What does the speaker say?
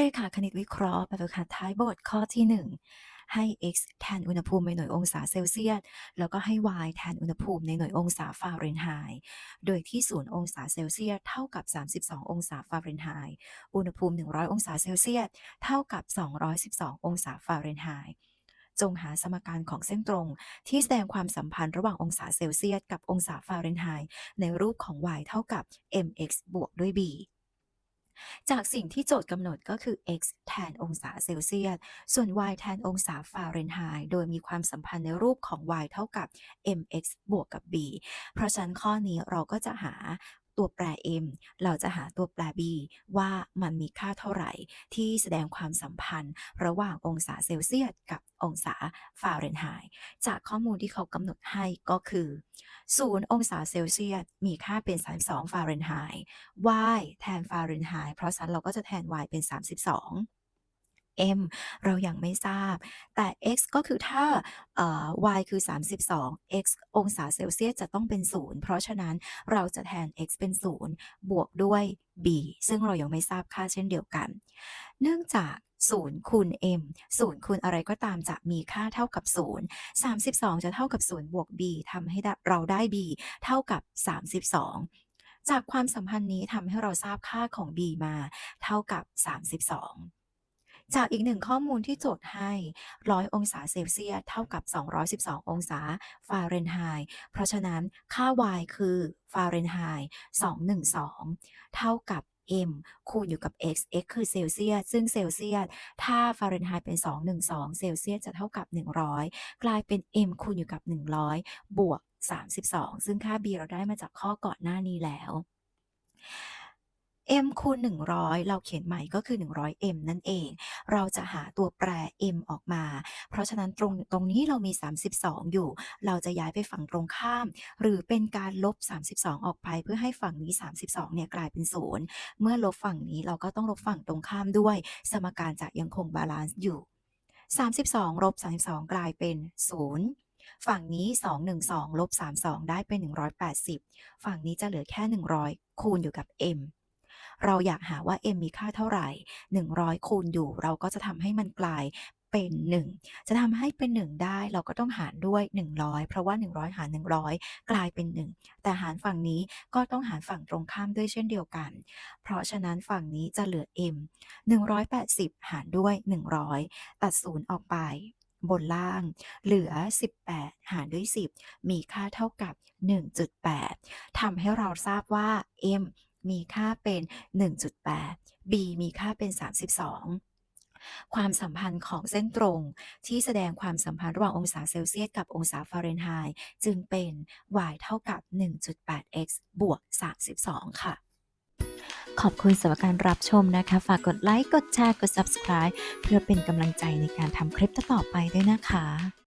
รขาคณิตวิเคราะห์แบบฝึกหัดท้ายบทข้อที่ 1 ให้ x แทนอุณหภูมิในหน่วยองศาเซลเซียส แล้วก็ให้ y แทนอุณหภูมิในหน่วยองศาฟาเรนไฮต์โดยที่0องศาเซลเซียสเท่ากับ 32 องศาฟาเรนไฮต์อุณหภูมิ 100 องศาเซลเซียสเท่ากับ 212 องศาฟาเรนไฮต์จงหาสมการของเส้นตรง ที่แสดงความสัมพันธ์ระหว่างองศาเซลเซียสกับองศาฟาเรนไฮต์ในรูปของ y เท่ากับ mx บวกด้วย b จากสิ่งที่โจทย์กำหนดก็คือ x แทนองศาเซลเซียส ส่วน y แทนองศาฟาเรนไฮต์ โดยมีความสัมพันธ์ในรูปของ y เท่ากับ mx บวกกับ b เพราะฉะนั้นข้อนี้เราก็จะหา ตัวแปร m เราจะหาตัวแปร b ว่ามันมีค่าเท่าไหร่ ที่แสดงความสัมพันธ์ ระหว่างองศาเซลเซียสกับองศาฟาเรนไฮต์จากข้อมูลที่เขากำหนดให้ก็คือ 0 องศาเซลเซียสมีค่าเป็น 32 ฟาเรนไฮต์ y แทนฟาเรนไฮต์เพราะฉะนั้นเราก็จะแทน y เป็น 32 m เรายังไม่ทราบ แต่ x ก็คือถ้าเอ่อ y คือ 32 x องศาเซลเซียสจะต้องเป็น 0 เพราะฉะนั้นเราจะแทน x เป็น 0 บวกด้วย b ซึ่งเรายังไม่ทราบค่าเช่นเดียวกัน เนื่องจาก0คูณ m 0คูณอะไรก็ตามจะมีค่าเท่ากับ 0 32 จะเท่ากับ 0 บวก b ทำให้เราได้ b เท่ากับ 32 จากความสัมพันธ์นี้ทำให้เราทราบค่าของ b มาเท่ากับ 32 จากอีกหนึ่งข้อมูลที่โจทย์ให้ 100 องศาเซลเซียสเท่ากับ 212 องศาฟาเรนไฮต์เพราะฉะนั้นค่า y คือฟาเรนไฮต์212 เท่ากับ m คูณอยู่กับ x x คือเซลเซียส ซึ่งเซลเซียส ถ้าฟาเรนไฮต์เป็น 212 เซลเซียสจะเท่ากับ 100 กลายเป็น m คูณอยู่กับ 100 บวก 32 ซึ่งค่า b เราได้มาจากข้อก่อนหน้านี้แล้ว m คูณ 100 เราเขียนใหม่ก็คือ 100m นั่นเอง เราจะหาตัวแปร m ออกมา เพราะฉะนั้นตรงตรงนี้เรามี 32 อยู่ เราจะย้ายไปฝั่งตรงข้าม หรือเป็นการลบ 32 ออกไป เพื่อให้ฝั่งนี้ 32 เนี่ยกลายเป็น 0 เมื่อลบฝั่งนี้เราก็ต้องลบฝั่งตรงข้ามด้วย สมการจะยังคงบาลานซ์อยู่ 32ลบ32 กลายเป็น 0ฝั่งนี้ 212 ลบ 32 ได้เป็น 180 ฝั่งนี้จะเหลือแค่ 100 คูณอยู่กับ m เราอยากหาว่า m มีค่าเท่าไหร่ 100 คูณอยู่ เราก็จะทำให้มันกลายเป็น 1 จะทำให้เป็น 1 ได้เราก็ต้องหารด้วย 100 เพราะว่า 100 หาร 100 กลายเป็น 1 แต่หารฝั่งนี้ก็ต้องหารฝั่งตรงข้ามด้วยเช่นเดียวกัน เพราะฉะนั้นฝั่งนี้จะเหลือ m 180 หารด้วย 100 ตัด0ออกไป บนล่าง เหลือ 18 หารด้วย 10 มีค่าเท่ากับ 1.8ทำให้เราทราบว่า m มีค่าเป็น 1.8 b มีค่าเป็น 32ความสัมพันธ์ของเส้นตรงที่แสดงความสัมพันธ์ระหว่างองศาเซลเซียสกับองศาฟาเรนไฮต์จึงเป็น y เท่ากับ 1.8x บวก 32 ค่ะ ขอบคุณสำหรับการรับชมนะคะ ฝากกดไลค์ กดแชร์ กด subscribe เพื่อเป็นกำลังใจในการทำคลิปต่อไปด้วยนะคะ